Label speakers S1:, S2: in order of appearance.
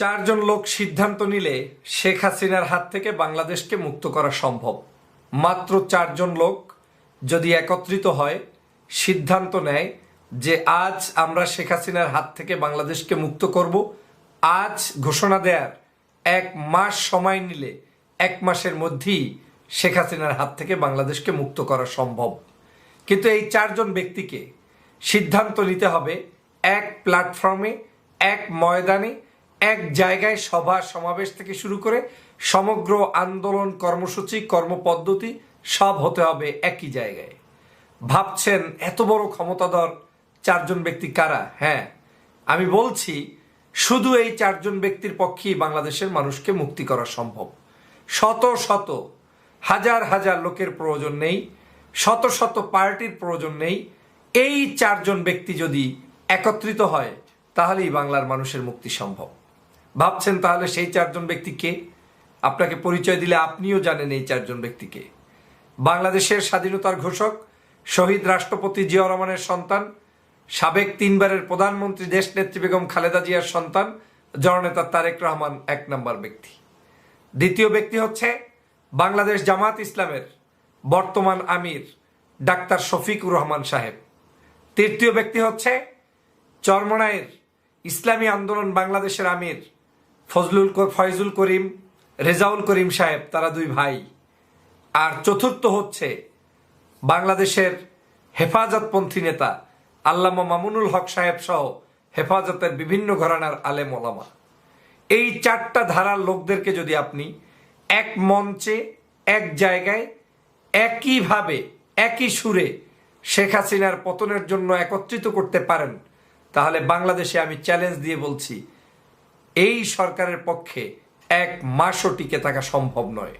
S1: চারজন লোক সিদ্ধান্ত নিলে শেখ হাসিনার হাত থেকে বাংলাদেশকে মুক্ত করা সম্ভব। মাত্র চারজন লোক যদি একত্রিত হয়, সিদ্ধান্ত নেয় যে আজ আমরা শেখ হাসিনার হাত থেকে বাংলাদেশকে মুক্ত করব। আজ ঘোষণা দেয়ার এক মাস সময় নিলে এক মাসের মধ্যেই শেখ হাসিনার হাত থেকে বাংলাদেশকে মুক্ত করা সম্ভব। কিন্তু এই চারজন ব্যক্তিকে সিদ্ধান্ত নিতে হবে এক প্ল্যাটফর্মে, এক ময়দানে এক জায়গায় সভা সমাবেশ থেকে শুরু করে সমগ্র আন্দোলন, কর্মসূচি, কর্মপদ্ধতি সব হতে হবে একই জায়গায়। ভাবছেন এত বড় ক্ষমতাধর চারজন ব্যক্তি কারা? হ্যাঁ আমি বলছি শুধু এই চারজন ব্যক্তির পক্ষেই বাংলাদেশের মানুষকে মুক্তি করা সম্ভব। শত শত, হাজার হাজার লোকের প্রয়োজন নেই, শত শত পার্টির প্রয়োজন নেই। এই চারজন ব্যক্তি যদি একত্রিত হয়, তাহলেই বাংলার মানুষের মুক্তি সম্ভব। ভাবছেন তাহলে সেই চারজন ব্যক্তি কে? আপনাকে পরিচয় দিলে আপনিও জানেন এই চারজন ব্যক্তিকে বাংলাদেশের স্বাধীনতার ঘোষক, শহীদ রাষ্ট্রপতি জিয়া রহমানের সন্তান, সাবেক তিনবারের প্রধানমন্ত্রী দেশনেত্রী বেগম খালেদা জিয়ার সন্তান, জননেতা তারেক রহমান এক নম্বর ব্যক্তি। দ্বিতীয় ব্যক্তি হচ্ছে বাংলাদেশ জামাত ইসলামের বর্তমান আমির ডাক্তার শফিকুর রহমান সাহেব। তৃতীয় ব্যক্তি হচ্ছে চরমনায়ের ইসলামী আন্দোলন বাংলাদেশের আমির ফজলুল ফয়জুল করিম, রেজাউল করিম সাহেব, তারা দুই ভাই। আর চতুর্থ হচ্ছে বাংলাদেশের হেফাজতপন্থী নেতা আল্লামা মামুনুল হক সাহেব সহ হেফাজতের বিভিন্ন ঘরানার আলেম ওলামা। এই চারটা ধারার লোকদেরকে যদি আপনি এক মঞ্চে, এক জায়গায়, একইভাবে, একই সুরে শেখ হাসিনার পতনের জন্য একত্রিত করতে পারেন, তাহলে বাংলাদেশে আমি চ্যালেঞ্জ দিয়ে বলছি এই সরকারের পক্ষে এক মাসও টিকে থাকা সম্ভব নয়।